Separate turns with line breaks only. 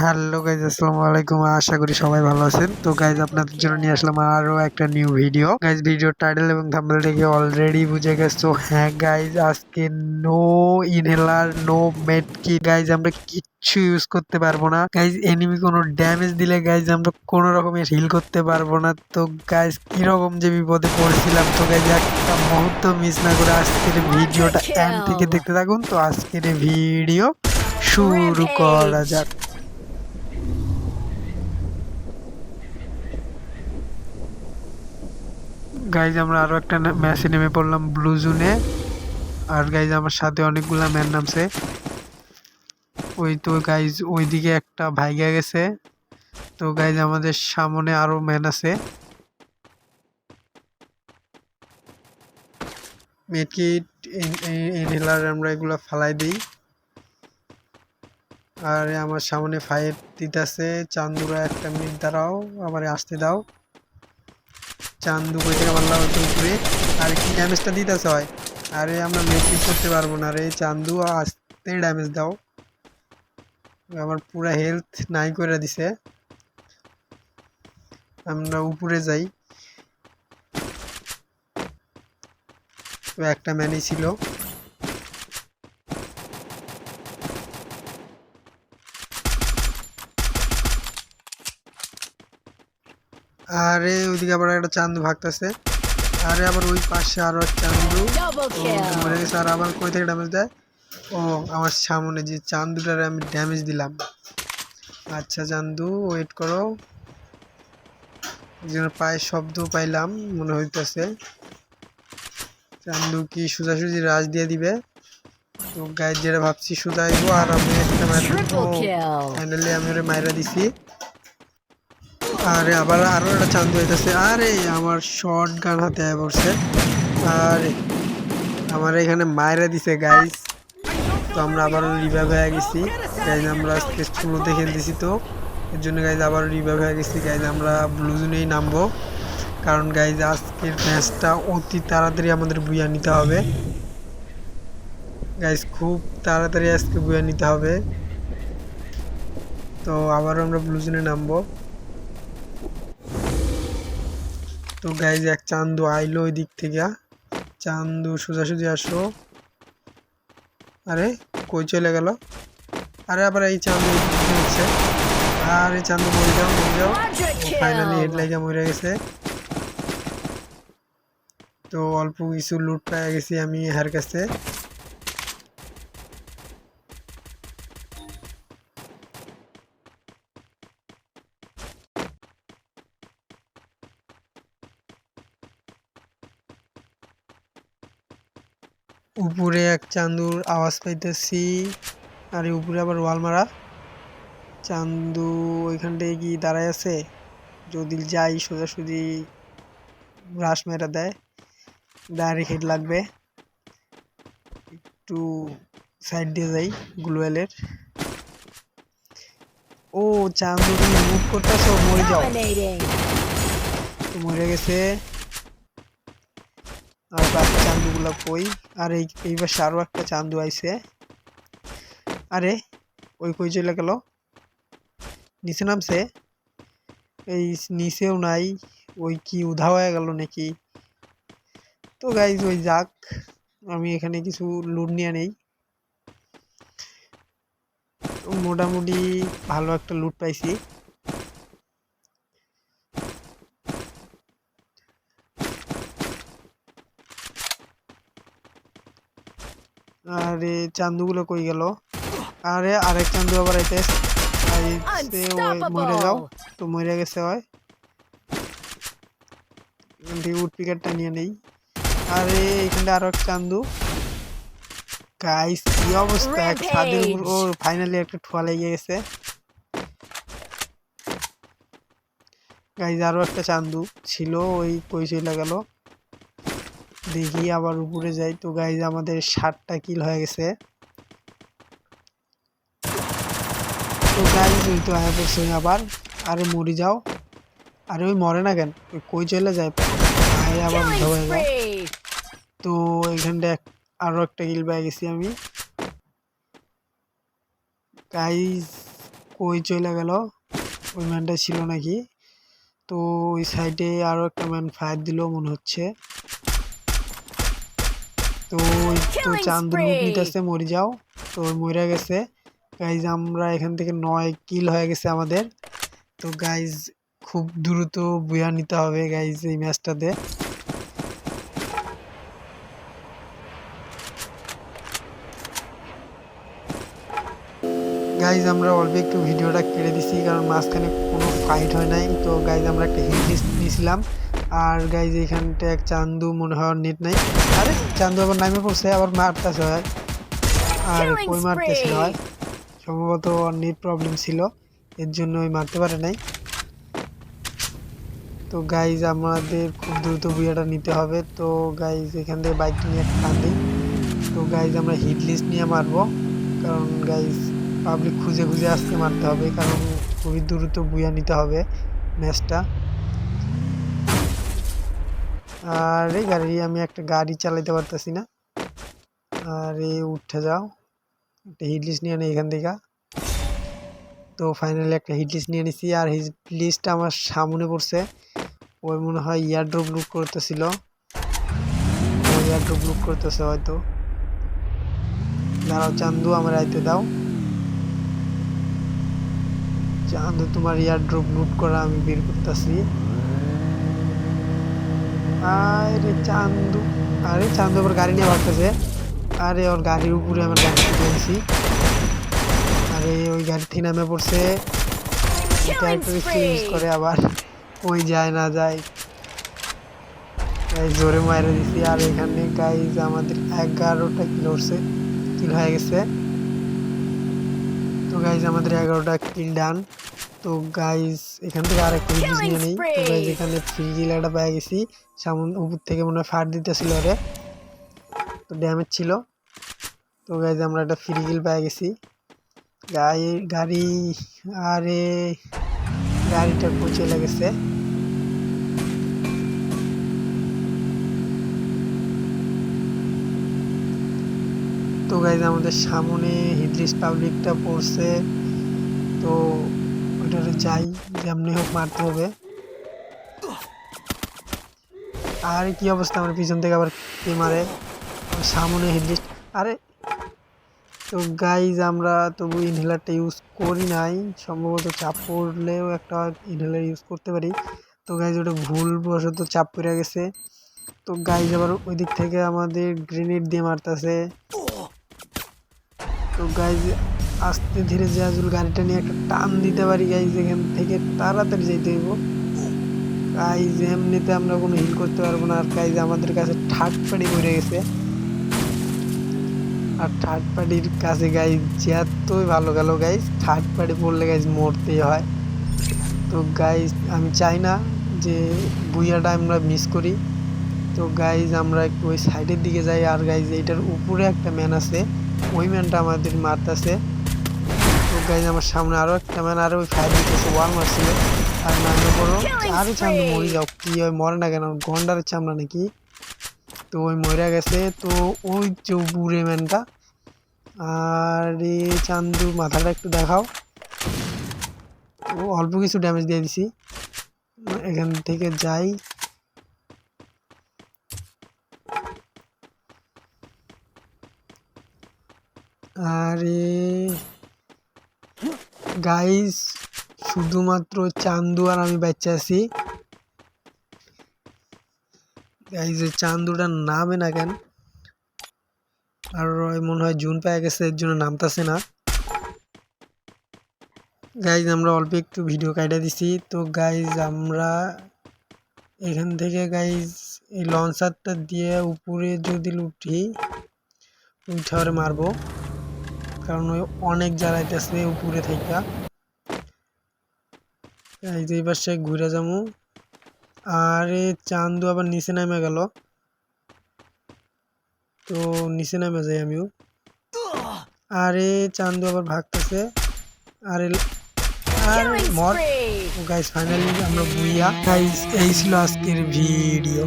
Hello guys আসসালামু আলাইকুম। আশা করি সবাই ভালো আছেন। তো গাইজ আপনাদের জন্য নিয়ে আসলাম আরও একটা new video guys video title এবং থাম্বনেল থেকে অলরেডি বুঝে গেছো। হ্যাঁ গাইজ আজকে নো ইনহেলার নো মেড কি গাইজ আমরা কিচ্ছু ইউজ করতে পারব না। গাইজ এনিমি কোনো ড্যামেজ দিলে গাইজ আমরা কোনো রকমের হিল করতে পারব না। তো গাইজ কীরকম যে বিপদে পড়ছিলাম। তো গাইজ একটা মুহূর্ত মিস না করে আজকের ভিডিওটা এন্ড থেকে দেখতে থাকুন। তো আজকের ভিডিও শুরু করা যাক। গাইজ আমরা আরও একটা ম্যাচে নেমে পড়লাম ব্লু জোনে আর গাইজ আমার সাথে অনেকগুলা ম্যান নামছে। ওই তো গাইজ ওইদিকে একটা ভাইগা গেছে। তো গাইজ আমাদের সামনে আরও ম্যান আছে। মেডকিট ইনহেলার আমরা এগুলা ফালাই দিই। আর আমার সামনে ফাইট দিতেছে। চান্দুরা একটা মিনিট দাঁড়াও আমারে আসতে দাও। চান্দু কই থেকে মারলাম উপরে আর কি ড্যামেজটা দিতেছে হয় আরে আমরা মেসেজ করতে পারব না রে। চান্দু, আসতে ড্যামেজ দাও। আমার পুরো হেলথ নাই করে দিছে। আমরা উপরে যাই। তো একটা ম্যানই ছিল। আরে ওইদিকে আবার একটা চান্দু ভাগতেছে। আরে আবার ওই পাশে আরও চান্দু. মরে গেছে। আর আবার কই থেকে ড্যামেজ দেয়? ও আমার সামনে যে চান্দুটারে আমি ড্যামেজ দিলাম। আচ্ছা চান্দু ওয়েট করো। যেন পায়ের শব্দ পাইলাম মনে হইতেছে। চান্দু কি সোজাসুজি রাজ দিয়ে দিবে? তো গায়ে যেটা ভাবছি সুদাইবো আর আমি একটা ফাইনালি আমি ওরে মাইরা দিছি। আরে, আবার আরও একটা চান্দু হইতেছে আরে, আমার শর্ট গান হাতে পড়ছে। আরে, আমার এখানে মায়েরা দিছে গাইস তো আমরা আবারও রিভাইভ হয়ে গেছি। গাইজ আমরা আজকে স্কুলোতে খেলতেছি তো। এর জন্য গাইজ আবার রিভাইভ হয়ে গেছি। গাইজ আমরা ব্লু জোনেই নামবো। কারণ গাইজ আজকের ম্যাচটা অতি তাড়াতাড়ি আমাদের বুয়া নিতে হবে। গাইজ খুব তাড়াতাড়ি আজকে বুয়া নিতে হবে। তো আবারও আমরা ব্লু জোনে নামবো। তো গাইজ এক চান্দু আইলো ওই দিক থেকে। চান্দু সোজাসুজি আসো আরে, কই চলে গেল? আরে, আবার এই চান্দু হচ্ছে আর এই চান্দু মরে যাও মরে যাও। ফাইনালি হেড লাগে মরে গেছে। তো অল্প কিছু লুট পাই গেছি আমি হার কাছে। উপরে এক চান্দুর আওয়াজ পাইতেছি আর এই উপরে আবার ওয়াল মারা। চান্দু ওইখানটায় কি দাঁড়ায় আছে যদি যাই সোজাসুজি ব্রাশ মেরা দেয় ডাইরেক্ট হেড লাগবে। একটু সাইড দিয়ে যাই গ্লোয়েলের। ও চান্দু তুমি মুভ করতেছো? মরে যাও। মরে গেছে। আর চান্দুগুলা কই? আর এই এই একটা চান্দু আইছে। আরে, ওই কই চলে গেল? নিচে নামছে? এই নিচেও নাই। ওই কি উধা হয়ে গেল নাকি? তো গাইজ ওই যাক। আমি এখানে কিছু লুট নিয়ে নেই। মোটামুটি ভালো একটা লুট পাইছি। আরে চান্দুগুলো কই গেল? আরে আরেক চান্দু আবার আইতে মরে যাও। তো মরে গেছে হয় এখান থেকে উড পিকারটা নিয়ে নেই। আরে এখানটা আরও এক চান্দু। গাইস কি অবস্থা? এক ছাদের ফাইনালি একটা ঠোয়া লেগে গেছে। গাইজ আরও একটা চান্দু ছিল ওই কই চলে গেল? দেখি আবার উপরে যাই। তো গাইজ আমাদের ষাটটা কিল হয়ে গেছে। তো গাইজ ওই তো আয়া পড়ছে আবার। আরে মরে যাও। আরে ওই মরে না কেন? ওই কই চলে যায়? আবার যায় তো এইখানটা এক আরও একটা কিল পেয়ে গেছি আমি। গাইজ কই চলে গেল? ওই ম্যানটা ছিল নাকি? তো ওই সাইডে আরও একটা ম্যান ফায়ার দিল মনে হচ্ছে। তো তো চান্দু! নিতেছে মরে যাও। তো মরে গেছে। গাইজ আমরা এখান থেকে নয় কিল হয়ে গেছে আমাদের। তো গাইজ খুব দ্রুত বুয়া নিতে হবে গাইজ এই ম্যাচটাতে গাইজ আমরা অল্প একটু ভিডিওটা কেটে দিছি কারণ মাঝখানে কোনো ফাইট হয় নাই। তো গাইজ আমরা একটা লিস্ট নিয়েছিলাম। আর গাইজ এখানটা এক চান্দু মনে হয় নেট নাই। আরে চান্দু আবার নামে পড়ছে আবার মারতেছে হয় আর কই
spree!
হয় সম্ভবত ওর নেট প্রবলেম ছিল এর জন্য ওই মারতে পারে নাই। তো গাইজ আমাদের খুব দ্রুত বিয়েটা নিতে হবে। তো গাইজ এখান থেকে বাইক নিয়ে একটা দিই। তো গাইজ আমরা হিট লিস্ট নিয়ে মারবো। কারণ গাইজ পাবলিক খুঁজে খুঁজে আসতে মারতে হবে কারণ খুবই দ্রুত বুয়া নিতে হবে ম্যাচটা। আর এই গাড়ি, আমি একটা গাড়ি চালাইতে পারতেছি না। আর এই উঠে যাও, একটা হিটলিস্ট নিয়ে নেই এখান থেকে। তো ফাইনালি একটা হিটলিস্ট নিয়ে নিছি, আর হিট লিস্টটা আমার সামনে পড়ছে। ওই মনে হয় ইয়ার ইয়ারড্রপ লুক করতেছিল ইয়ারড্রপ লুক করতেছে হয়তো। দাঁড়াও, চান্দু, আমার আইতে দাও। চান্দু, তোমার ইয়ার ইয়ারড্রপ লুট করা আমি বের করতেছি। আরে চান্দু আরে চান্দু আবার গাড়ি নিয়ে ভাবতেছে। আরে ওর গাড়ির উপরে আমার গাড়ি তুলেছি আরে ওই গাড়ি নামে পড়ছে। ইউজ করে আবার। ওই যায় না যায়। গাইজ জোরে মারে দিছি। আর এখানে গাইজ আমাদের এগারোটা কিল উঠছে কিল হয়ে গেছে। তো গাইজ আমাদের এগারোটা কিল ডান তো গাইজ এখান থেকে আর একটা হিট নিয়ে নেই। তো গাইজ এখানে ফ্রি কিল একটা পেয়ে গেছি। সামন উপর থেকে মনে হয় ফাট দিতেছিল রে তো ড্যামেজ ছিল। তো গাইজ আমরা একটা ফ্রি কিল পেয়ে গেছি। গাড়ি গাড়ি আরে গাড়িটা পচে লেগেছে তো গাইজ আমাদের সামনে হিডলিস্ট পাবলিকটা পড়ছে। তো ওইটাতে যাই, যেমনি হোক মারতে হবে। আর, কি অবস্থা আমার পিছন থেকে আবার কে মারে? সামনে হিডলিস্ট আরে, তো গাইজ আমরা তবু ইনহেলারটা ইউজ করি নাই। সম্ভবত চাপ পড়লেও একটা ইনহেলার ইউজ করতে পারি। তো গাইজ ওটা ভুল বশত চাপ পড়ে গেছে। তো গাইজ আবার ওই দিক থেকে আমাদের গ্রেনেড দিয়ে মারতেছে। তো গাইজ আস্তে ধীরে জাজুল গাড়িটা নিয়ে একটা টান দিতে পারি, গাইজ, এখান থেকে তাড়াতাড়ি যেতে হইব। গাইজ, এমনিতে আমরা কোনো হিল করতে পারব না, আর গাইজ, আমাদের কাছে থার্ড পার্টি পড়ে গেছে। আর থার্ড পার্টির কাছে, গাইজ, যতই ভালো গেল, গাইজ থার্ড পার্টি পড়লে, গাইজ, মরতেই হয়। তো গাইজ, আমি চাই না যে বুইয়াটা আমরা মিস করি। তো গাইজ, আমরা একটু ওই সাইডের দিকে যাই, আর গাইজ, এইটার উপরে একটা ম্যান আছে, ওই ম্যানটা আমাদের মারতেছে। গাইজ আমার সামনে আরও একটা ম্যান আরও ওই ফায়ার ওয়াল মারছিল। আর নামে পড়ো আরে চান্দু মরে যাও। কি হয় মরে না কেন? গন্ডারের চামড়া নাকি? তো ওই মরে গেছে। তো ওই যে বুড়ে ম্যানটা আর এ চান্দু মাথাটা একটু দেখাও। ও অল্প কিছু ড্যামেজ দিয়ে দিছি। এখান থেকে যাই। আরে গাইস শুধুমাত্র চান্দু আর আমি বাচ্চা আছি। গাইজ চান্দুটার নামে না কেন? আর মনে হয় জুন পেয়ে গেছে, এর জন্য নামতাছে না। গাইজ আমরা অল্প একটু ভিডিও কাটা দিছি। তো গাইজ আমরা এখান থেকে গাইজ এই লঞ্চারটা দিয়ে উপরে যদি উঠি উঠারে মারবো। কারণ ওই অনেক জ্বালাইতেছে উপরে থেকে এই যে এবার সে ঘুরে যাব আরে চান্দু আবার নিচে নামে গেল। তো নিচে নামে যাই আমিও। আরে চান্দু আবার ভাগতেছে। আরে আরে মর। গাইস ফাইনালি আমরা বুইয়া। গাইস এই ছিল আজকের ভিডিও